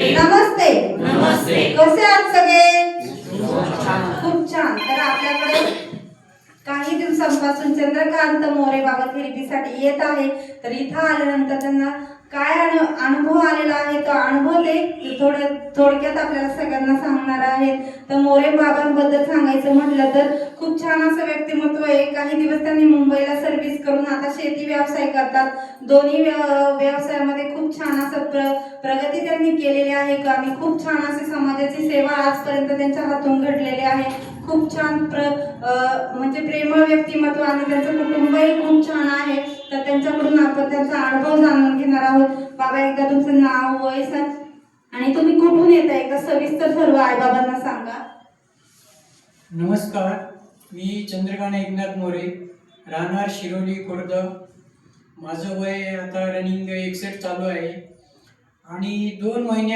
नमस्ते. नमस्ते. कसे आहात सगळे? खूप छान. तर आपल्याकडे काही दिवसांपासून चंद्रकांत मोरे बाबा थेरपीसाठी येत आहे. तर इथं आल्यानंतर त्यांना काय अनु अनुभव आलेला आहे. तो अनुभवले थोड्या थोडक्यात आपल्याला सगळ्यांना सांगणार आहेत तर मोरे बाबांबद्दल सांगायचं म्हटलं तर खूप छान असं व्यक्तिमत्व आहे. काही दिवस त्यांनी मुंबईला सर्व्हिस करून आता शेती व्यवसाय करतात. दोन्ही व्यवसायामध्ये खूप छान असं प्र प्रगती त्यांनी केलेली आहे. का आणि खूप छान असे समाजाची सेवा आजपर्यंत त्यांच्या हातून घडलेली आहे. खूप छान प्र म्हणजे प्रेमळ व्यक्तिमत्व आणि त्यांचं कुटुंबही खूप छान आहे. त्यांच्याकडून आपण त्यांचा अनुभव जाणून घेणार आहोत. बाबा एकदा तुमचं नाव वय सांग. आणि तुम्ही कुठून येता एकदा सविस्तर सर्व आईबाबांना सांगा. नमस्कार मी चंद्रकांत एकनाथ मोरे राहणार शिरोली खुर्द. माझं वय आता रनिंग एकसष्ट चालू आहे. आणि दोन महिन्या